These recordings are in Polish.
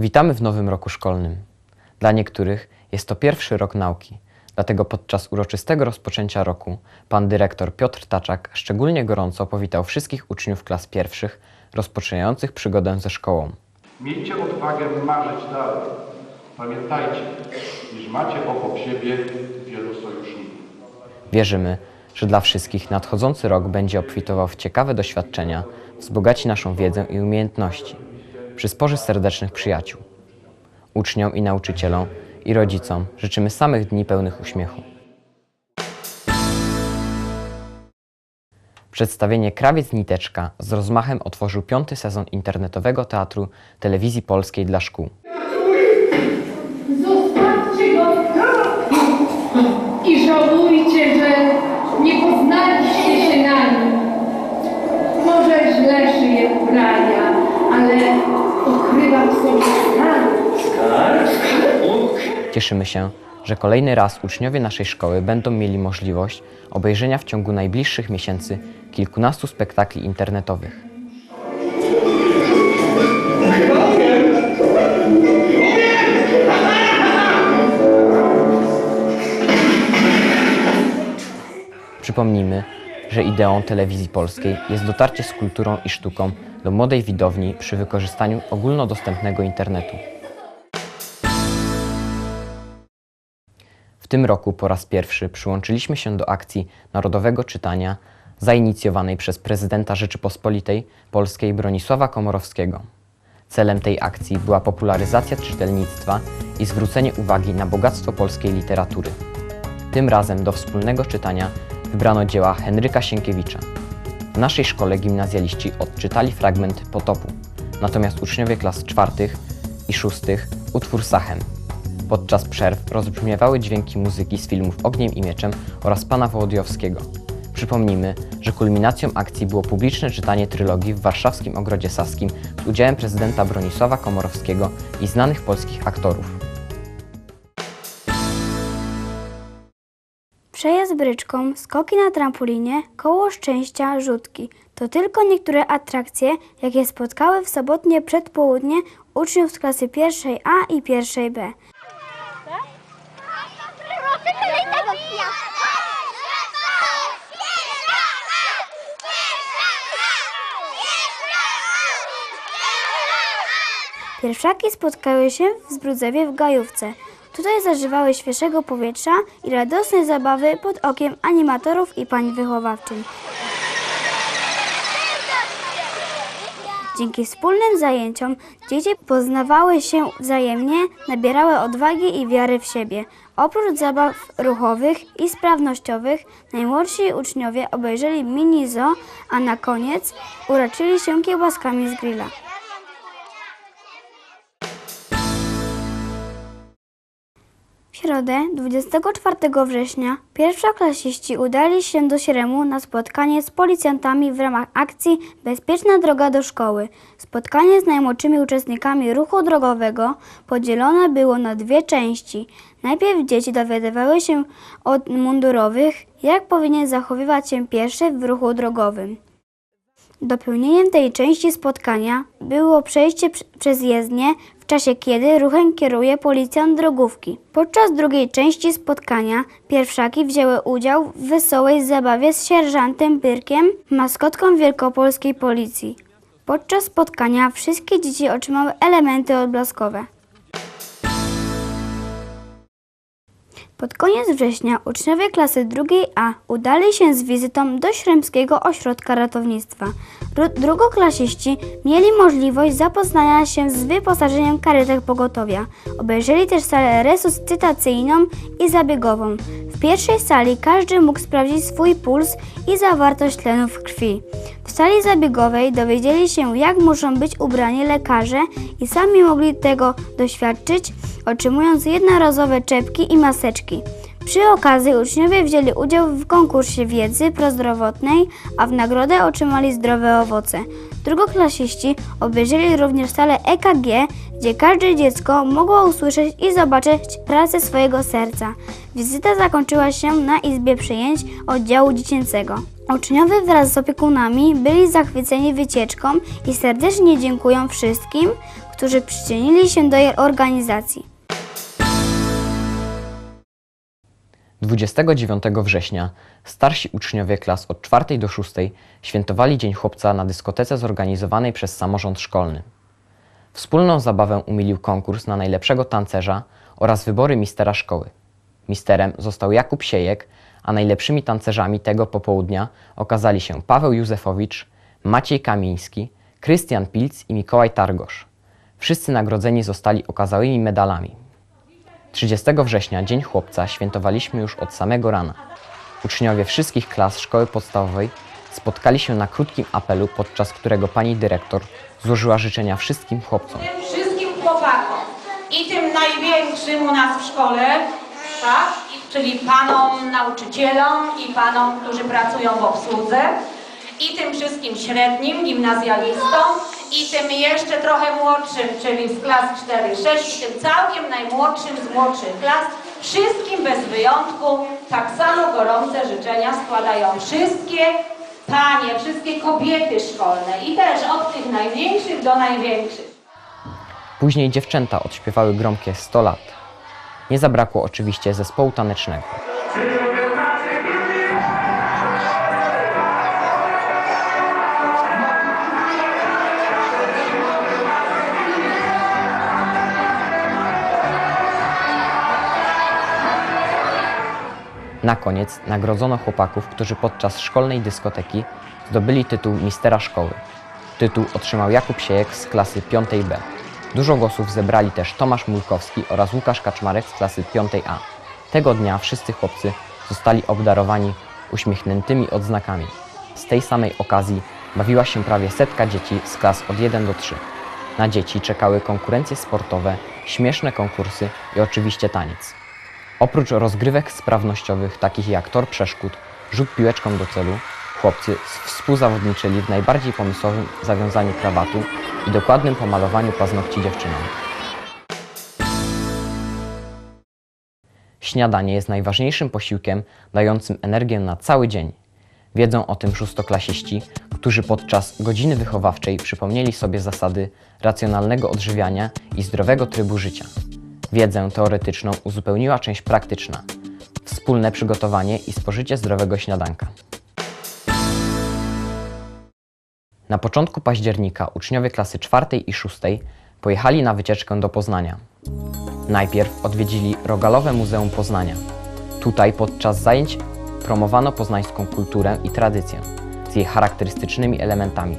Witamy w nowym roku szkolnym. Dla niektórych jest to pierwszy rok nauki, dlatego podczas uroczystego rozpoczęcia roku pan dyrektor Piotr Taczak szczególnie gorąco powitał wszystkich uczniów klas pierwszych rozpoczynających przygodę ze szkołą. Miejcie odwagę marzyć dalej. Pamiętajcie, iż macie obok siebie wielu sojuszników. Wierzymy, że dla wszystkich nadchodzący rok będzie obfitował w ciekawe doświadczenia, wzbogaci naszą wiedzę i umiejętności, przysporzy serdecznych przyjaciół. Uczniom i nauczycielom i rodzicom życzymy samych dni pełnych uśmiechu. Przedstawienie Krawiec Niteczka z rozmachem otworzył piąty sezon internetowego teatru telewizji polskiej dla szkół. Zostawcie go i żałujcie, że nie poznaliście się na nim. Może źle żyje Ubrania, ale Cieszymy się, że kolejny raz uczniowie naszej szkoły będą mieli możliwość obejrzenia w ciągu najbliższych miesięcy kilkunastu spektakli internetowych. Przypomnijmy, że ideą telewizji polskiej jest dotarcie z kulturą i sztuką do młodej widowni przy wykorzystaniu ogólnodostępnego internetu. W tym roku po raz pierwszy przyłączyliśmy się do akcji Narodowego Czytania zainicjowanej przez prezydenta Rzeczypospolitej Polskiej Bronisława Komorowskiego. Celem tej akcji była popularyzacja czytelnictwa i zwrócenie uwagi na bogactwo polskiej literatury. Tym razem do wspólnego czytania wybrano dzieła Henryka Sienkiewicza. W naszej szkole gimnazjaliści odczytali fragment Potopu, natomiast uczniowie klas czwartych i szóstych utwór Sachem. Podczas przerw rozbrzmiewały dźwięki muzyki z filmów Ogniem i Mieczem oraz Pana Wołodyjowskiego. Przypomnijmy, że kulminacją akcji było publiczne czytanie trylogii w warszawskim Ogrodzie Saskim z udziałem prezydenta Bronisława Komorowskiego i znanych polskich aktorów. Przejazd bryczką, skoki na trampolinie, koło szczęścia, rzutki. To tylko niektóre atrakcje, jakie spotkały w sobotnie przedpołudnie uczniów z klasy pierwszej A i pierwszej B. Pierwszaki spotkały się w Zbrudzewie w Gajówce. Tutaj zażywały świeżego powietrza i radosnej zabawy pod okiem animatorów i pań wychowawczyń. Dzięki wspólnym zajęciom dzieci poznawały się wzajemnie, nabierały odwagi i wiary w siebie. Oprócz zabaw ruchowych i sprawnościowych, najmłodsi uczniowie obejrzeli mini zoo, a na koniec uraczyli się kiełbaskami z grilla. Środę, 24 września, pierwszoklasiści udali się do Śremu na spotkanie z policjantami w ramach akcji Bezpieczna droga do szkoły. Spotkanie z najmłodszymi uczestnikami ruchu drogowego podzielone było na dwie części. Najpierw dzieci dowiadywały się od mundurowych, jak powinien zachowywać się pieszy w ruchu drogowym. Dopełnieniem tej części spotkania było przejście pr- przez jezdnię, czasie kiedy ruchem kieruje policjant drogówki. Podczas drugiej części spotkania pierwszaki wzięły udział w wesołej zabawie z sierżantem Byrkiem, maskotką wielkopolskiej policji. Podczas spotkania wszystkie dzieci otrzymały elementy odblaskowe. Pod koniec września uczniowie klasy drugiej A udali się z wizytą do Śremskiego Ośrodka Ratownictwa. Ru- Drugoklasiści mieli możliwość zapoznania się z wyposażeniem karetek pogotowia. Obejrzeli też salę resuscytacyjną i zabiegową. W pierwszej sali każdy mógł sprawdzić swój puls i zawartość tlenu w krwi. W sali zabiegowej dowiedzieli się, jak muszą być ubrani lekarze i sami mogli tego doświadczyć, otrzymując jednorazowe czepki i maseczki. Przy okazji uczniowie wzięli udział w konkursie wiedzy prozdrowotnej, a w nagrodę otrzymali zdrowe owoce. Drugoklasiści obejrzeli również salę EKG, gdzie każde dziecko mogło usłyszeć i zobaczyć pracę swojego serca. Wizyta zakończyła się na izbie przyjęć oddziału dziecięcego. Uczniowie wraz z opiekunami byli zachwyceni wycieczką i serdecznie dziękują wszystkim, którzy przyczynili się do jej organizacji. 29 września starsi uczniowie klas od 4 do 6 świętowali Dzień Chłopca na dyskotece zorganizowanej przez samorząd szkolny. Wspólną zabawę umilił konkurs na najlepszego tancerza oraz wybory mistera szkoły. Misterem został Jakub Siejek, a najlepszymi tancerzami tego popołudnia okazali się Paweł Józefowicz, Maciej Kamiński, Krystian Pilc i Mikołaj Targosz. Wszyscy nagrodzeni zostali okazałymi medalami. 30 września, Dzień Chłopca, świętowaliśmy już od samego rana. Uczniowie wszystkich klas szkoły podstawowej spotkali się na krótkim apelu, podczas którego pani dyrektor złożyła życzenia wszystkim chłopcom. wszystkim chłopakom i tym największym u nas w szkole, tak? Czyli panom nauczycielom i panom, którzy pracują w obsłudze i tym wszystkim średnim, gimnazjalistom i tym jeszcze trochę młodszym, czyli z klas 4-6 i tym całkiem najmłodszym z młodszych klas. Wszystkim bez wyjątku tak samo gorące życzenia składają wszystkie panie, wszystkie kobiety szkolne i też od tych najmniejszych do największych. Później dziewczęta odśpiewały gromkie 100 lat. Nie zabrakło oczywiście zespołu tanecznego. Na koniec nagrodzono chłopaków, którzy podczas szkolnej dyskoteki zdobyli tytuł mistera szkoły. Tytuł otrzymał Jakub Siejek z klasy 5B. Dużo głosów zebrali też Tomasz Mulkowski oraz Łukasz Kaczmarek z klasy 5A. Tego dnia wszyscy chłopcy zostali obdarowani uśmiechniętymi odznakami. Z tej samej okazji bawiła się prawie setka dzieci z klas od 1 do 3. Na dzieci czekały konkurencje sportowe, śmieszne konkursy i oczywiście taniec. Oprócz rozgrywek sprawnościowych, takich jak tor przeszkód, rzut piłeczką do celu, chłopcy współzawodniczyli w najbardziej pomysłowym zawiązaniu krawatu i dokładnym pomalowaniu paznokci dziewczynom. Śniadanie jest najważniejszym posiłkiem dającym energię na cały dzień. Wiedzą o tym szóstoklasiści, którzy podczas godziny wychowawczej przypomnieli sobie zasady racjonalnego odżywiania i zdrowego trybu życia. Wiedzę teoretyczną uzupełniła część praktyczna wspólne przygotowanie i spożycie zdrowego śniadanka. Na początku października uczniowie klasy czwartej i szóstej pojechali na wycieczkę do Poznania. Najpierw odwiedzili Rogalowe Muzeum Poznania. Tutaj podczas zajęć promowano poznańską kulturę i tradycję z jej charakterystycznymi elementami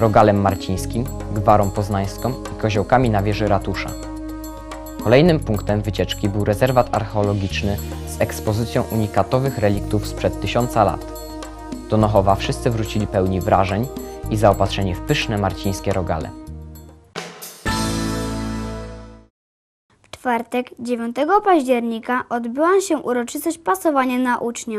rogalem marcińskim, gwarą poznańską i koziołkami na wieży ratusza. Kolejnym punktem wycieczki był rezerwat archeologiczny z ekspozycją unikatowych reliktów sprzed tysiąca lat. Do Nochowa wszyscy wrócili pełni wrażeń i zaopatrzeni w pyszne marcińskie rogale. W czwartek, 9 października, odbyła się uroczystość pasowania na ucznia.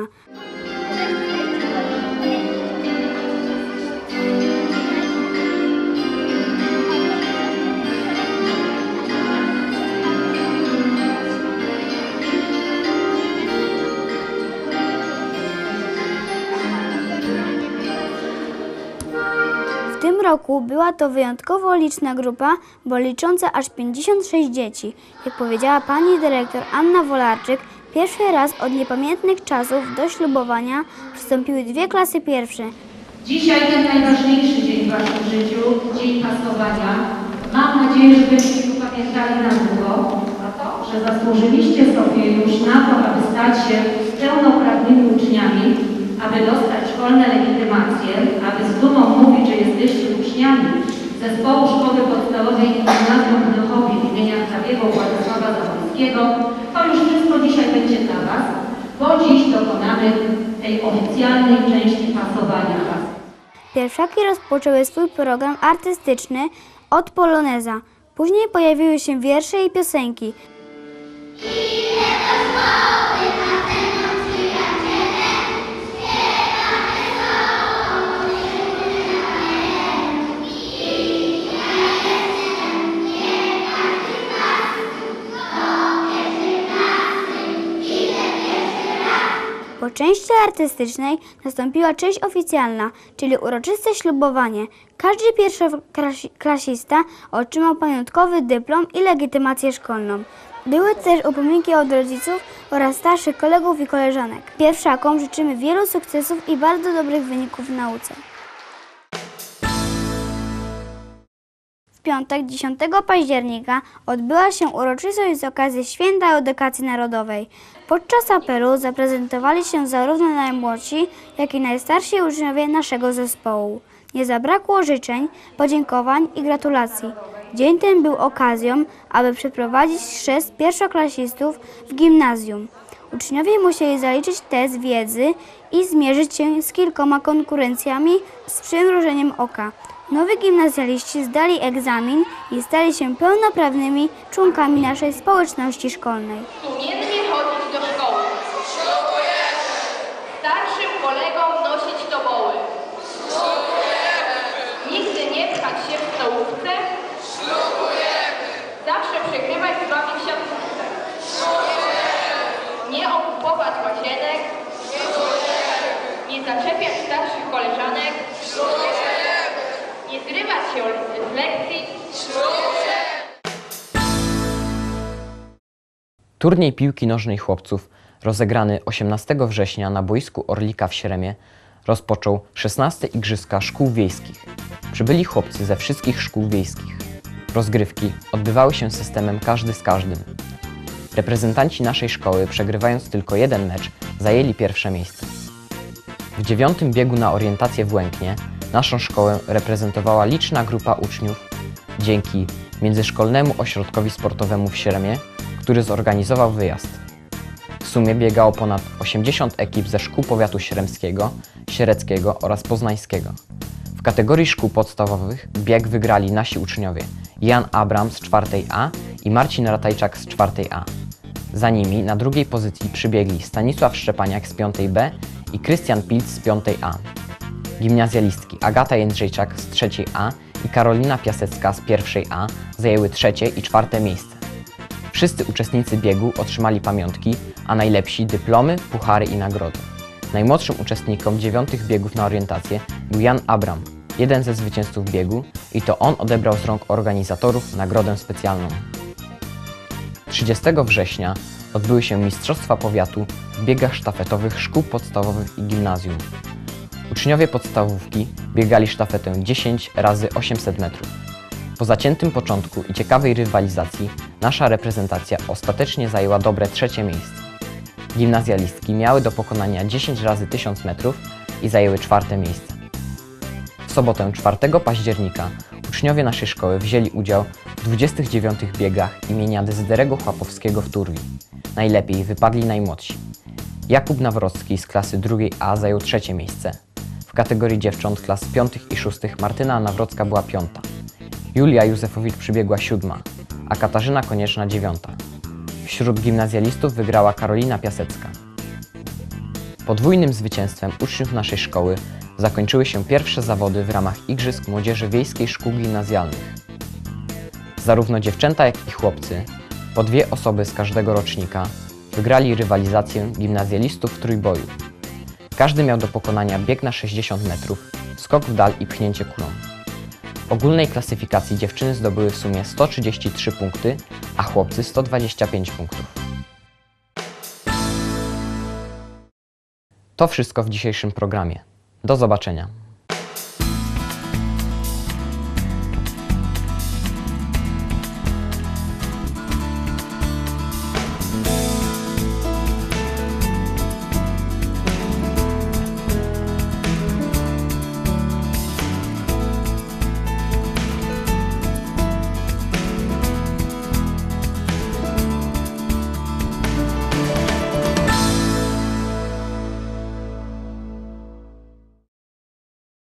Roku była to wyjątkowo liczna grupa, bo licząca aż 56 dzieci. Jak powiedziała pani dyrektor Anna Wolarczyk, pierwszy raz od niepamiętnych czasów do ślubowania przystąpiły dwie klasy pierwsze. Dzisiaj ten najważniejszy dzień w Waszym życiu, dzień pasowania. Mam nadzieję, że będziecie tu pamiętali na długo, że zasłużyliście sobie już na to, aby stać się pełnoprawnymi uczniami, aby dostać szkolne legitymacje, aby z dumą mówić, że jesteście uczniami Zespołu Szkoły Podstawowej Gimnazjum w Nochowie imienia Hrabiego Władysława Zamońskiego. To już wszystko dzisiaj będzie dla Was, bo dziś dokonamy tej oficjalnej części pasowania Was. Pierwszaki rozpoczęły swój program artystyczny od poloneza. Później pojawiły się wiersze i piosenki. Po Po części artystycznej nastąpiła część oficjalna, czyli uroczyste ślubowanie. Każdy pierwszoklasista otrzymał pamiątkowy dyplom i legitymację szkolną. Były też upominki od rodziców oraz starszych kolegów i koleżanek. Pierwszakom życzymy wielu sukcesów i bardzo dobrych wyników w nauce. Piątek 10 października odbyła się uroczystość z okazji Święta Edukacji Narodowej. Podczas apelu zaprezentowali się zarówno najmłodsi, jak i najstarsi uczniowie naszego zespołu. Nie zabrakło życzeń, podziękowań i gratulacji. Dzień ten był okazją, aby przeprowadzić chrzest pierwszoklasistów w gimnazjum. Uczniowie musieli zaliczyć test wiedzy i zmierzyć się z kilkoma konkurencjami z przymrużeniem oka. Nowi gimnazjaliści zdali egzamin i stali się pełnoprawnymi członkami naszej społeczności szkolnej. Turniej piłki nożnej chłopców, rozegrany 18 września na boisku Orlika w Śremie, rozpoczął 16 Igrzyska Szkół Wiejskich. Przybyli chłopcy ze wszystkich szkół wiejskich. Rozgrywki odbywały się systemem każdy z każdym. Reprezentanci naszej szkoły, przegrywając tylko jeden mecz, zajęli pierwsze miejsce. W dziewiątym biegu na orientację w Łęknie naszą szkołę reprezentowała liczna grupa uczniów dzięki Międzyszkolnemu Ośrodkowi Sportowemu w Śremie, który zorganizował wyjazd. W sumie biegało ponad 80 ekip ze szkół powiatu śremskiego, siereckiego oraz poznańskiego. W kategorii szkół podstawowych bieg wygrali nasi uczniowie Jan Abram z 4A i Marcin Ratajczak z 4A. Za nimi na drugiej pozycji przybiegli Stanisław Szczepaniak z 5B i Krystian Pilc z 5A. Gimnazjalistki Agata Jędrzejczak z 3A i Karolina Piasecka z 1A zajęły trzecie i czwarte miejsce. Wszyscy uczestnicy biegu otrzymali pamiątki, a najlepsi dyplomy, puchary i nagrody. Najmłodszym uczestnikiem dziewiątych biegów na orientację był Jan Abram, jeden ze zwycięzców biegu i to on odebrał z rąk organizatorów nagrodę specjalną. 30 września odbyły się Mistrzostwa Powiatu w biegach sztafetowych szkół podstawowych i gimnazjum. Uczniowie podstawówki biegali sztafetę 10 razy 800 metrów. Po zaciętym początku i ciekawej rywalizacji nasza reprezentacja ostatecznie zajęła dobre trzecie miejsce. Gimnazjalistki miały do pokonania 10 razy 1000 metrów i zajęły czwarte miejsce. W sobotę 4 października uczniowie naszej szkoły wzięli udział w 29 biegach imienia Dezyderego Chłapowskiego w Turwi. Najlepiej wypadli najmłodsi. Jakub Nawrocki z klasy drugiej A zajął trzecie miejsce. W kategorii dziewcząt klas piątych i szóstych Martyna Nawrocka była piąta. Julia Józefowicz przybiegła siódma, a Katarzyna Konieczna dziewiąta. Wśród gimnazjalistów wygrała Karolina Piasecka. Podwójnym zwycięstwem uczniów naszej szkoły zakończyły się pierwsze zawody w ramach Igrzysk Młodzieży Wiejskiej Szkół Gimnazjalnych. Zarówno dziewczęta, jak i chłopcy, po dwie osoby z każdego rocznika, wygrali rywalizację gimnazjalistów w trójboju. Każdy miał do pokonania bieg na 60 metrów, skok w dal i pchnięcie kulą. W ogólnej klasyfikacji dziewczyny zdobyły w sumie 133 punkty, a chłopcy 125 punktów. To wszystko w dzisiejszym programie. Do zobaczenia.